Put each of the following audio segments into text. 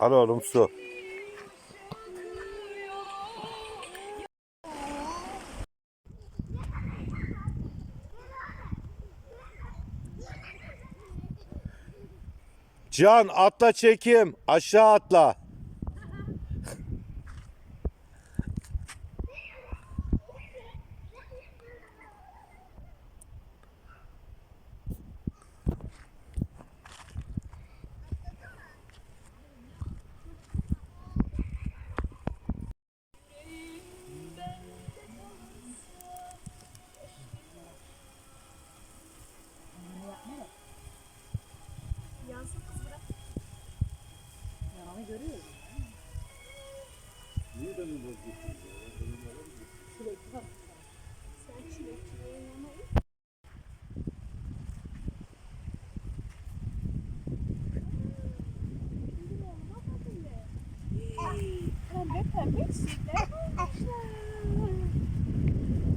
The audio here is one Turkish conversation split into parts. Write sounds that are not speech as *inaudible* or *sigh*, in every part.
Al oğlum su. Can atla çekim. Aşağı atla.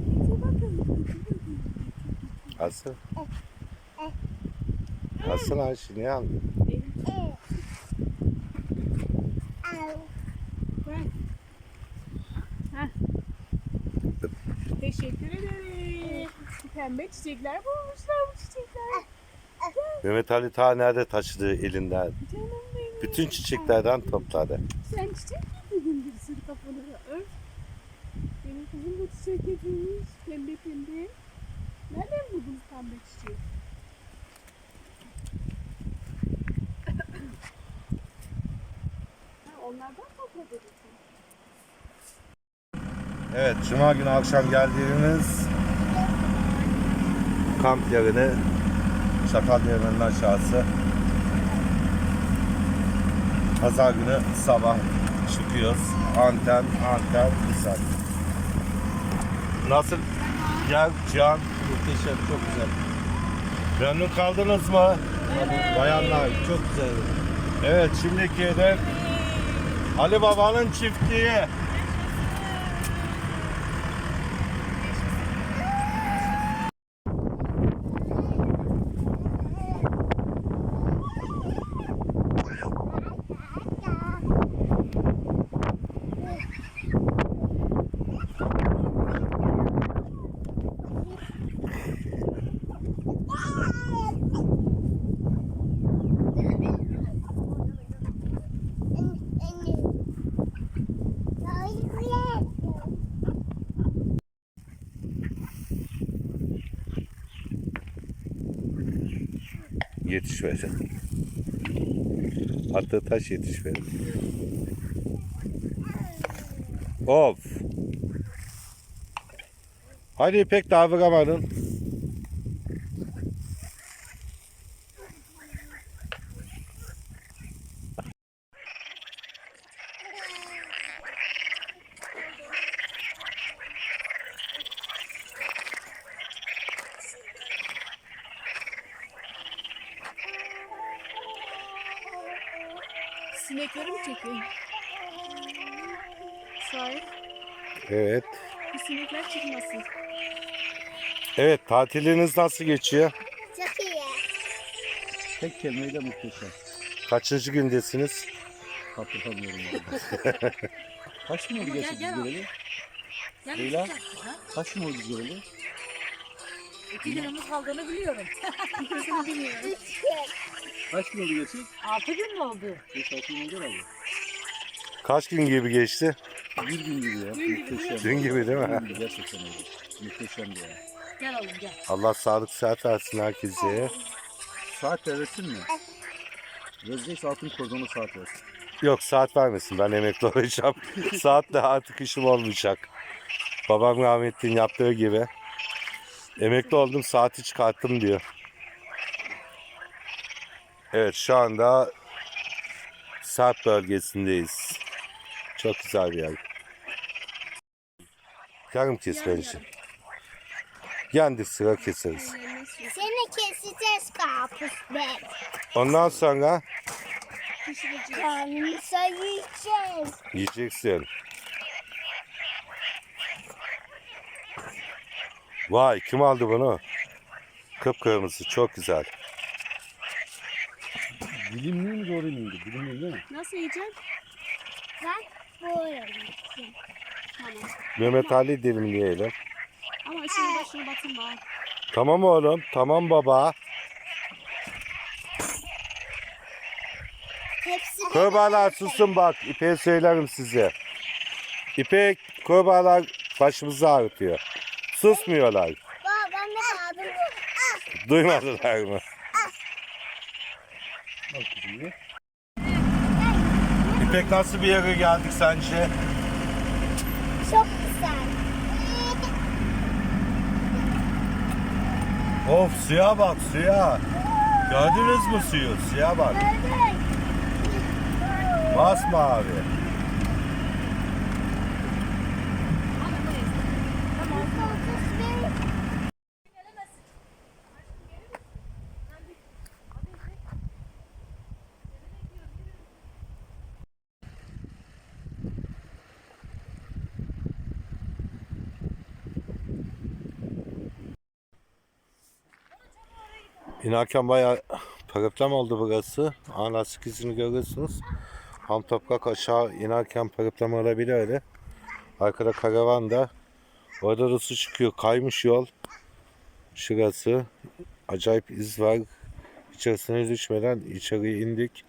Bize bakın. Asıl. Asıl Ayşe ne aldın? Teşekkür ederim. Pembe çiçekler bulmuşlar bu çiçekler. Mehmet Ali ta nerede taşıdığı elinden. Canım benim. Bütün çiçeklerden topladı. Sen çiçek kızım da çiçek getirmiş. Pembe pembe. Nereden buldunuz pembe çiçeği? Onlardan topladınız. Evet, Cuma günü akşam geldiğimiz kamp yerine Çakal Değirmeni'nin aşağısı. Pazar günü sabah çıkıyoruz. Anten, anten, Hisar. Nasıl? Gel Can. Muhteşem, çok güzel. Memnun kaldınız mı? Bayanlar. Çok güzel. Evet, şimdiki hedef Ali Baba'nın çiftliği. Yetişmedi. Attığı taş yetişmedi. Of. Hadi pek davranmadın. Sinekleri mi çekeyim? Sahip, Evet. bir sinekler çıkmasın. Evet tatiliniz nasıl geçiyor? Çok iyi. Tek kelimeyle muhteşem. Kaçıncı gündesiniz? Hatırlamıyorum yani. *laughs* Kaç gün oldu gerçi biz göreli? Leyla? Kaç gün oldu biz göreli? İki günümüz kaldığını biliyorum. Kimsini bilmiyorum. Kaç gün oldu gerçi? Altı gün mü oldu? 5-6 gün oldu herhalde. Kaç gün gibi geçti? Bir gün gibi ya. Muhteşem. Dün gibi değil mi? Dün gibi gerçekten öyle. Muhteşemdi ya. Gel oğlum gel. Allah sağlık sıhhat versin herkese. Saat versin mi? Verecekse altın kordonu saat versin. Yok saat vermesin ben emekli olacağım. *laughs* Saatle artık işim olmayacak. Babam rahmetliğin yaptığı gibi. Emekli oldum saati çıkarttım diyor. Evet şu anda Sarp bölgesindeyiz. Çok güzel bir yer. Yarım kes bence. Yandık sıra keseriz. Seni keseceğiz karpuz be. Ondan sonra Karnını sayacağız. yiyeceksin. Vay kim aldı bunu? Kıpkırmızı çok güzel. Dilimli mi doğru mu? Dilimli değil mi? Nasıl yiyeceksin? Ben böyle yiyeceğim. Tamam. Mehmet Ali dilimleyelim. Ama işini başını batırma. Tamam oğlum. Tamam baba. Hepsi Kurbağalar susun bak. İpek'e söylerim size. İpek kurbağalar başımızı ağrıtıyor. Susmuyorlar. Baba ben de aldım. Duymadılar mı? Bak kızım ye. İpek nasıl bir yere geldik sence? Çok güzel. Of suya bak suya. Gördünüz mü suyu? Suya bak. Masmavi. İnerken bayağı periptem oldu burası. Lastik izini görüyorsunuz. Ham toprak aşağı inerken periptem olabilir öyle. Arkada karavan da. Orada da su çıkıyor. Kaymış yol. Şurası. Acayip iz var. İçerisine düşmeden içeriye indik.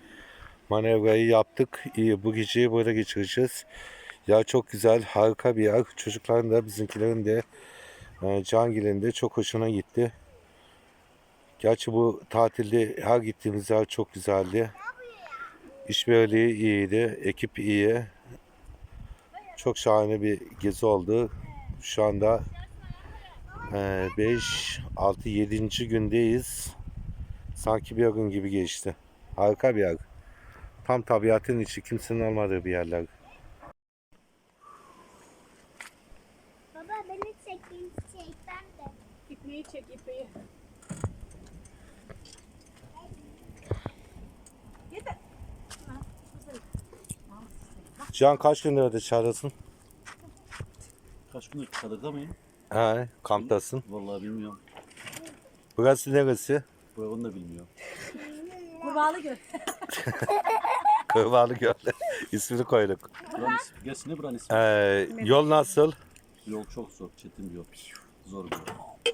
Manevrayı yaptık. İyi bu geceyi burada geçireceğiz. Ya çok güzel, harika bir yer. Çocukların da bizimkilerin de e, Cangil'in de çok hoşuna gitti. Gerçi bu tatilde her gittiğimiz yer çok güzeldi. İşbirliği iyiydi, ekip iyi. Çok şahane bir gezi oldu. Şu anda 5, 6, 7. gündeyiz. Sanki bir gün gibi geçti. Harika bir yer. Tam tabiatın içi, kimsenin olmadığı bir yerler. Baba beni çekeyim çek ben de. İpneyi çek ipeyi. Can kaç gündür dışarıdasın? Kaç gündür çadırda mıyım? He, kamptasın. Vallahi bilmiyorum. Burası neresi? Bu onu da bilmiyorum. Kurbağalı *laughs* göl. Kırvalı *laughs* Göl. İsmini koyduk. Buranın ismi, gerçi ne buranın ismi? Ee, yol nasıl? Yol çok zor, çetin bir yol. Zor bir yol.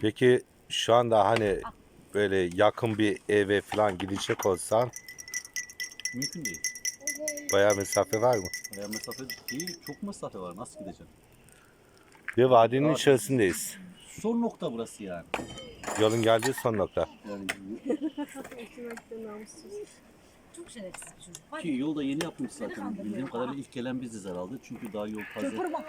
Peki şu anda hani böyle yakın bir eve falan gidecek olsan Mümkün değil. Bayağı mesafe var mı? Bayağı mesafe değil, çok mesafe var. Nasıl gideceğim? Bir vadinin Evet. içerisindeyiz. Son nokta burası yani. Yolun geldiği son nokta. Yani. Çok şerefsiz bir çocuk. Ki ya, yol da yeni yapılmış zaten. Bildiğim kadarıyla ilk gelen biziz herhalde. Çünkü daha yol taze. Çırpırma.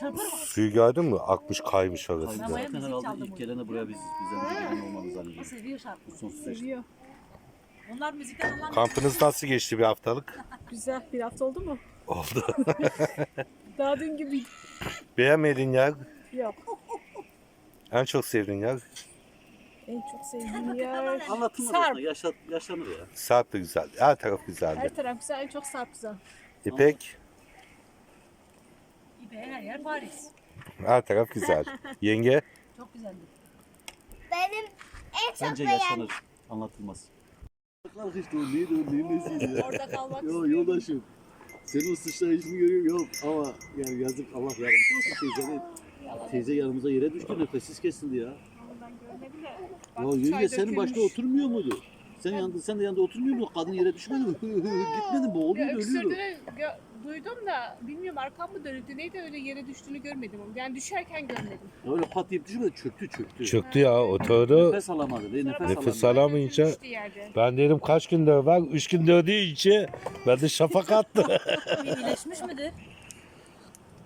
Çırpırma. Suyu gördün mü? Akmış kaymış orası. Havaya zaten herhalde ilk gelene buraya biz bizden önce gelen olmamız zannediyorum. seviyor şarkıyı. Seviyor. Onlar müzikten anlamıyor. Kampınız nasıl geçti bir haftalık? *laughs* Güzel. Bir hafta oldu mu? Oldu. *laughs* Daha dün gibi. Beğenmediğin yer? Yok. En çok sevdiğin yer? En çok sevdiğim yer. Anlatılmaz Sarp. aslında. Yaşa, yaşanır ya. Sarp da güzel. Her taraf güzeldi. Her taraf güzel. En çok sarp güzel. İpek? İbe her yer Paris. Her taraf güzel. *laughs* Yenge? Çok güzeldi. Benim en çok Bence beğendiğim. yaşanır. Anlatılmaz. İşte o neydi o neyin nesiydi ya. *laughs* Orada kalmak Yo istiyorum. yoldaşım. Senin o sıçrayışını görüyorum yok ama yani yazık Allah yardımcı olsun teyzenin. Teyze yanımıza yere düştü nefessiz kesildi ya. Ya yenge senin başta oturmuyor muydu? Sen yanında sen de yanında oturmuyor muydun? Kadın yere düşmedi mi? *laughs* Gitmedi mi? Boğuluyordu ölüyordu. Öksürdüğünü gö- duydum da bilmiyorum arkam mı dönüldü neydi öyle yere düştüğünü görmedim. onu. Yani düşerken görmedim. Öyle pat deyip düşmedi çöktü çöktü. Çöktü ya oturdu. Nefes alamadı. Değil, nefes, Nefes alamadı. alamayınca Düştü yerde. ben dedim kaç gündür var? Üç gündür deyince ben de şafak attı. *laughs* İyileşmiş midir?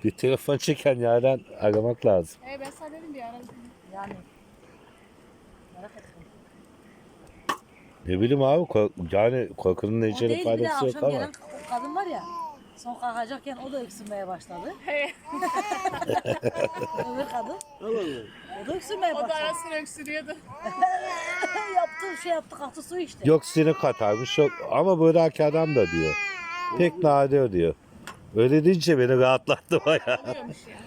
bir telefon çeken yerden aramak lazım. Ee, ben sana dedim bir ara. Yani. Merak ettim. Ne bileyim abi kork- yani korkunun O neceli değil bir de faydası yok akşam ama. gelen kadın var ya. Son kalkacakken o da öksürmeye başladı. *laughs* Öbür kadın. O da öksürmeye O da başladı. ara sıra öksürüyordu. *laughs* yaptı şey yaptı kalktı su içti. Yok sinek katarmış yok ama buradaki adam da diyor. Pek nadir diyor. Öyle deyince beni rahatlattı bayağı. Oluyormuş yani.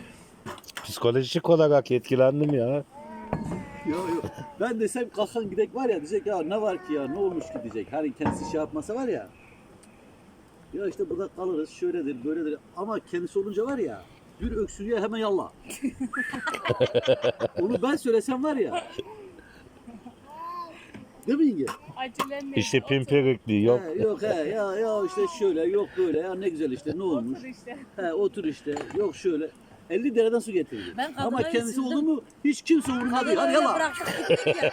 Psikolojik olarak etkilendim ya. Yok yok. Ben desem kalkan gidek var ya diyecek ya ne var ki ya ne olmuş ki diyecek. Hani kendisi şey yapmasa var ya. Ya işte burada kalırız şöyledir böyledir ama kendisi olunca var ya bir öksürüğe hemen yallah. *laughs* Onu ben söylesem var ya. Değil mi İnge? Acelenle. İşte pimpirikli yok. He, yok he ya ya işte şöyle yok böyle ya ne güzel işte ne olmuş. Otur işte. He otur işte yok şöyle. 50 dereden su getirdi. Ben kadına Ama kendisi üzüldüm. oldu mu hiç kimse umurunda değil. Hadi öyle yallah. bıraktık gittik ya.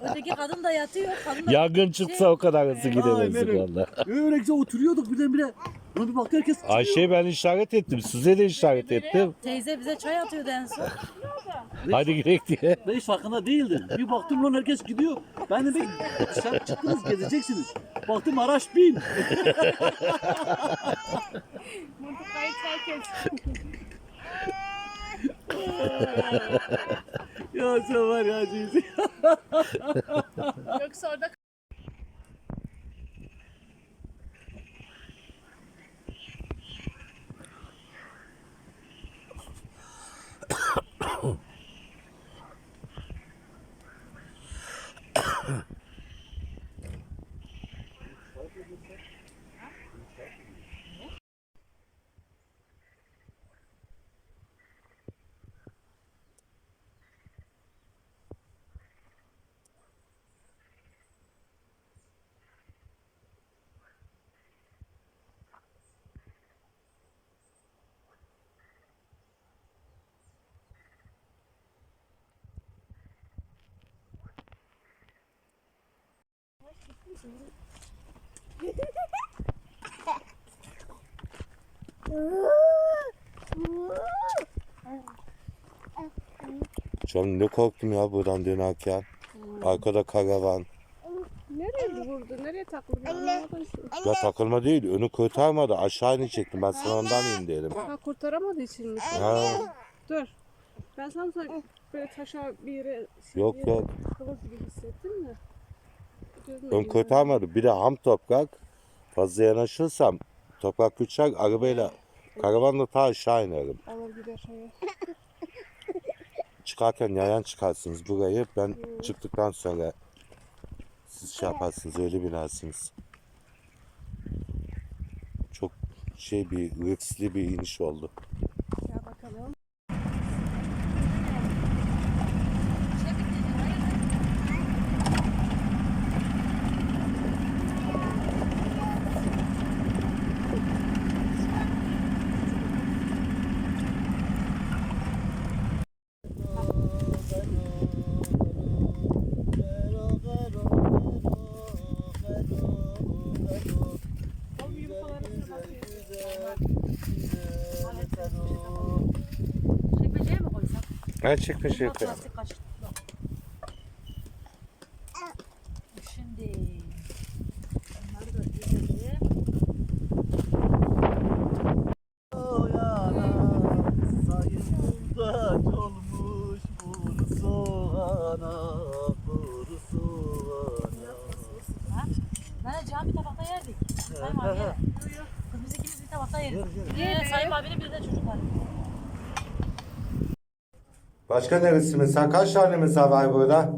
*laughs* Öteki kadın da yatıyor. Kadın da Yangın çıksa o kadar hızlı Aynen gidemezdik öyle. valla. Öyle güzel oturuyorduk birdenbire. Ona bir baktı herkes titriyor. Ayşe'yi ben işaret ettim. Size de işaret ettim. teyze bize çay atıyordu en son. Hadi gidelim diye. Ben hiç farkında değildim. Bir baktım lan herkes gidiyor. Ben de bir dışarı çıktınız gezeceksiniz. Baktım araç bin. Mıntıkayı terk et. *laughs* ya sen var ya Cici. Yoksa orada Canım ne korktum ya buradan dönerken. Arkada karavan. nereye vurdu? Nereye takıldı? Ya takılma değil. Önü kurtarmadı. Aşağı inecektim. Ben sana ondan in dedim. Ha kurtaramadığı için mi? Ha, Dur. Ben sanki böyle taşa bir yere şey yok yere yok. kıvır gibi hissettim de. Ön önüne. kurtarmadı. Bir de ham toprak. Fazla yanaşırsam toprak uçar. Arabayla karavanla ta aşağı inerim. Alır gider. *laughs* Çıkarken yayan çıkarsınız burayı. Ben çıktıktan sonra siz şey yaparsınız. Öyle binersiniz. Çok şey bir riskli bir iniş oldu. Ya bakalım. O büyük falarını Çekmeceye mi çekme şey Bak plastik kaşık. Bak. Şimdi onları da dizelim. Ben cami tabakta yerdik. Sayın abi ye. Kız biz ikimiz bir tabakta yeriz. Ye, Sayın abinin bir de çocuklar. Başka neresi mesela? Kaç tane mesela var burada?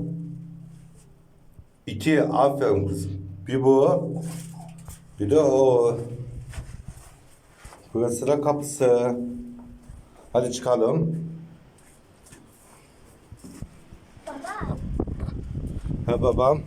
İki. Aferin kızım. Bir bu. Bir de o. Burası da kapısı. Hadi çıkalım. Baba, Ha babam.